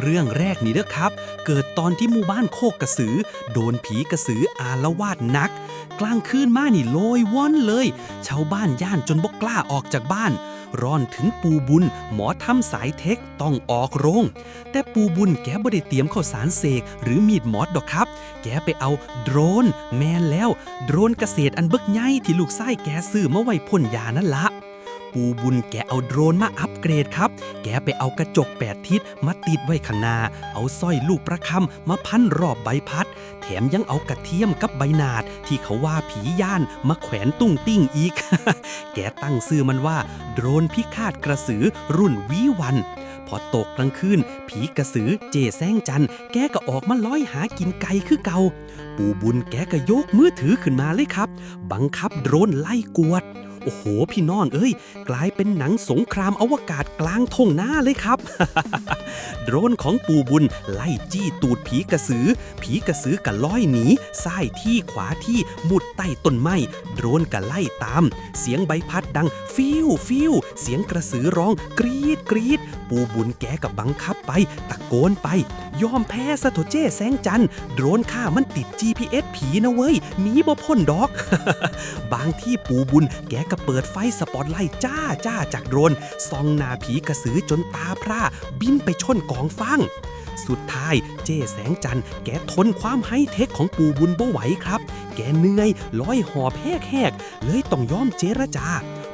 เรื่องแรกนี่เด้อครับ เกิดตอนที่หมู่บ้านโคกกระสือ โดนผีกระสืออาละวาดนัก กลางคืนมานี่โลยว่อนเลย ชาวบ้านย่านจนบกกล้าออกจากบ้านร้อนถึงปูบุญ หมอทำสายเทคต้องออกโรง แต่ปูบุญแกบ่ได้เตรียมข้าวสารเสกหรือมีดหมอดดอกครับ แกไปเอาโดรน แมนแล้ว โดรนเกษตรอันเบิกใหญ่ที่ลูกไส้แกซื้อมาไว้พ่นยานั่นละ ปูบุญแกเอาโดรนมาอัปเกรดครับ แกไปเอากระจกแปดทิศมาติดไว้ข้างหน้า เอาสร้อยลูกประคำมาพันรอบใบพัด แถมยังเอากระเทียมกับใบนาด ที่เขาว่าผีย่านมาแขวนตุ้งติ้งอีก แกตั้งชื่อมันว่า โดรนพิฆาตกระสือรุ่นวีวันพอตกกลางคืน ผีกระสือเจแซงจัน แกก็ออกมาล้อยหากินไก่คือเก่า ปูบุญแกก็ยกมือถือขึ้นมาเลยครับ บังคับโดรนไล่กวด อ้โห พี่น้องเอ้ย กลายเป็นหนังสงครามอวกาศกลางทุ่งนาเลยครับ โดรนของปูบุญไล่จี้ตูดผีกระสือ ผีกระสือก็ล้อยหนีซ้ายที่ขวาที่มุดใต้ต้นไม้โดรนก็ไล่ตาม เสียงใบพัดดัง ฟิวฟิวเสียงกระสือร้องกรีดกรีดปูบุญแกกับบังคับไป ตะโกนไป ยอมแพ้สะโถเจ้แสงจันโดรนข้ามันติด GPS ผีนะเว้ยหนีบ่พ้นดอก บางที่ปูบุญแกก็เปิดไฟสปอตไลท์จ้าจ้าจากโดรนส่องนาผีกระสือจนตาพร่าบินไปชนกองฟางสุดท้ายเจ้แสงจันทร์แกทนความไฮเทคของปูบุญบ่ไหวครับ แกเหนื่อยร้อยหอบแหกๆเลยต้องยอมเจรจา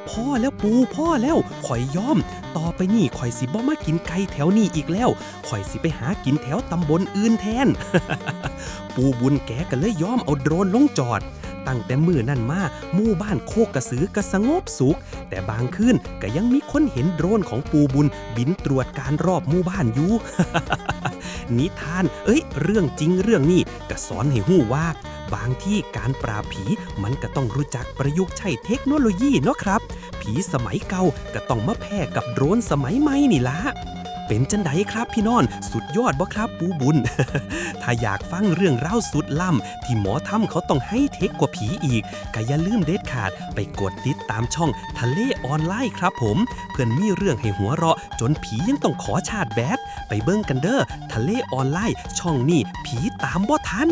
พ่อแล้วปูพ่อแล้วข่อยยอม ต่อไปนี่ข่อยสิบ่มากินไก่แถวนี้อีกแล้วข่อยสิไปหากินแถวตำบลอื่นแทน ปูบุญแกก็เลยยอมเอาโดรนลงจอด ตั้งแต่มือนั่นมาหมู่บ้านโคกกระสือก็สงบสุข แต่บางคืนก็ยังมีคนเห็นโดรนของปูบุญ บินตรวจการรอบหมู่บ้านอยู่ นิทาน เอ้ย เรื่องจริงเรื่องนี้ก็สอนให้หู้ว่า บางที่การปราบผีมันก็ต้องรู้จักประยุกต์ใช้เทคโนโลยีเนาะครับ ผีสมัยเก่าก็ต้องมาแพ้กับโดรนสมัยใหม่นี่ละ เป็นจังไดครับพี่นอนสุดยอดบ่ครับปูบุญ ถ้าอยากฟังเรื่องเล่าสุดล่ำ ที่หมอทำเขาต้องให้เทคกว่าผีอีกก็อย่าลืมเด็ดขาดไปกดติดตามช่องทะเลออนไลน์ครับผม เพื่อนมีเรื่องให้หัวเราะ จนผียังต้องขอชาติแบดไปเบิ้งกันเด้อทะเลออนไลน์ช่องนี้ผีตามบ่ทัน